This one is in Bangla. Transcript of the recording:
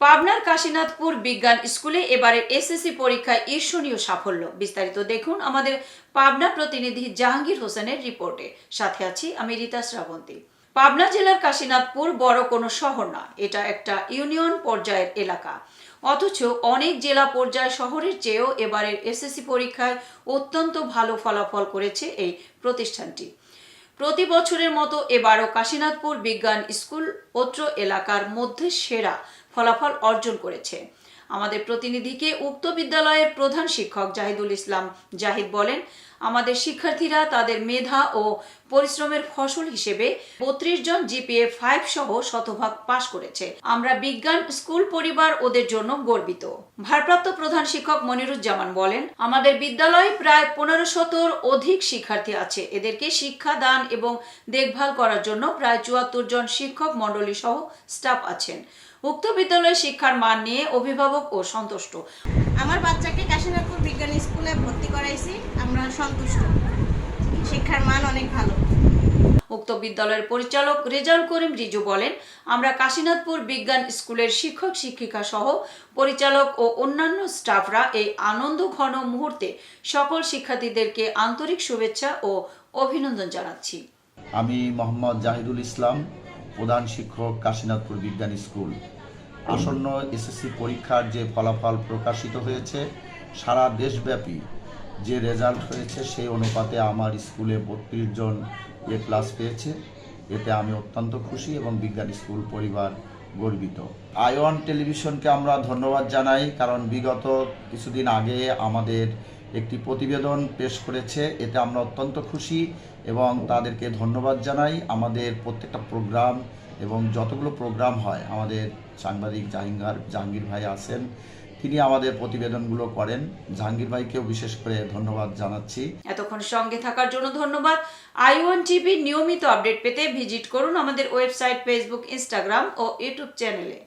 পাবনার কাশীনাথপুর বিজ্ঞান স্কুলে এবারের এসএসসি পরীক্ষায় ঈর্ষণীয় সাফল্য। বিস্তারিত দেখুন আমাদের পাবনা প্রতিনিধি জাহাঙ্গীর হোসেনের রিপোর্টে। সাথে আছি আমি রীতা শ্রাবন্তী। পাবনা জেলার কাশীনাথপুর বড় কোনো শহর না, এটা একটা ইউনিয়ন পর্যায়ের এলাকা। অথচ অনেক জেলা পর্যায় শহরের চেয়েও এবারের এসএসসি পরীক্ষায় অত্যন্ত ভালো ফলাফল করেছে এই প্রতিষ্ঠানটি। প্রতি বছরের মতো এবারও কাশীনাথপুর বিজ্ঞান স্কুল ওত্র এলাকার মধ্যে সেরা ফলাফল অর্জন করেছে। আমাদের প্রতিনিধিকে উক্ত বিদ্যালয়ের প্রধান শিক্ষক জাহিদুল ইসলাম জাহিদ বলেন, আমাদের শিক্ষার্থীরা তাদের মেধা ও পরিশ্রমের ফসল হিসেবে বত্রিশ জন জিপিএ ফাইভ সহ শতভাগ পাশ করেছে। আমরা বিজ্ঞান, স্কুল, পরিবার ওদের জন্য গর্বিত। ভারপ্রাপ্ত প্রধান শিক্ষক মনিরুজ্জামান বলেন, আমাদের বিদ্যালয়ে প্রায় পনেরো শতর অধিক শিক্ষার্থী আছে। এদেরকে শিক্ষা, দান এবং দেখভাল করার জন্য প্রায় চুয়াত্তর জন শিক্ষক মণ্ডলী সহ স্টাফ আছেন। উক্ত বিদ্যালয়ের শিক্ষার মান নিয়ে অভিভাবক ও সন্তুষ্ট। আমার বাচ্চাকে কাশীনাথপুর বিজ্ঞান স্কুলে ভর্তি করাইছি আমরা সন্তুষ্ট। শিক্ষার মান অনেক ভালো। উক্ত বিদ্যালয়ের পরিচালক রেজাউল করিম রিজু বলেন আমরা কাশীনাথপুর বিজ্ঞান স্কুলের শিক্ষক শিক্ষিকা সহ পরিচালক ও অন্যান্য স্টাফরা এই আনন্দ ঘন মুহূর্তে সকল শিক্ষার্থীদেরকে আন্তরিক শুভেচ্ছা ও অভিনন্দন জানাচ্ছি। আমি মোহাম্মদ জাহিদুল ইসলাম প্রধান শিক্ষক কাশীনাথপুর বিজ্ঞান স্কুল। আসন্ন এসএসসি পরীক্ষার যে ফলাফল প্রকাশিত হয়েছে, সারা দেশব্যাপী যে রেজাল্ট হয়েছে, সেই অনুপাতে আমার স্কুলে বত্রিশ জন এ ক্লাস পেয়েছে। এতে আমি অত্যন্ত খুশি এবং বিজ্ঞান স্কুল পরিবার গর্বিত। আইওয়ান টেলিভিশনকে আমরা ধন্যবাদ জানাই, কারণ বিগত কিছুদিন আগে আমাদের একটি প্রতিবেদন পেশ করেছে। এতে আমরা অত্যন্ত খুশি এবং তাদেরকে ধন্যবাদ জানাই। আমাদের প্রত্যেকটা প্রোগ্রাম এবং যতগুলো প্রোগ্রাম হয়, আমাদের সাংবাদিক জাহিঙ্গার, জাহাঙ্গীর ভাই আসেন তিনি আমাদের প্রতিবেদনগুলো করেন। জাহাঙ্গীর ভাইকেও বিশেষ করে ধন্যবাদ জানাচ্ছি। এতক্ষণ সঙ্গে থাকার জন্য ধন্যবাদ। আই ওয়ান টিভি নিয়মিত আপডেট পেতে ভিজিট করুন আমাদের ওয়েবসাইট ফেসবুক ইনস্টাগ্রাম ও ইউটিউব চ্যানেলে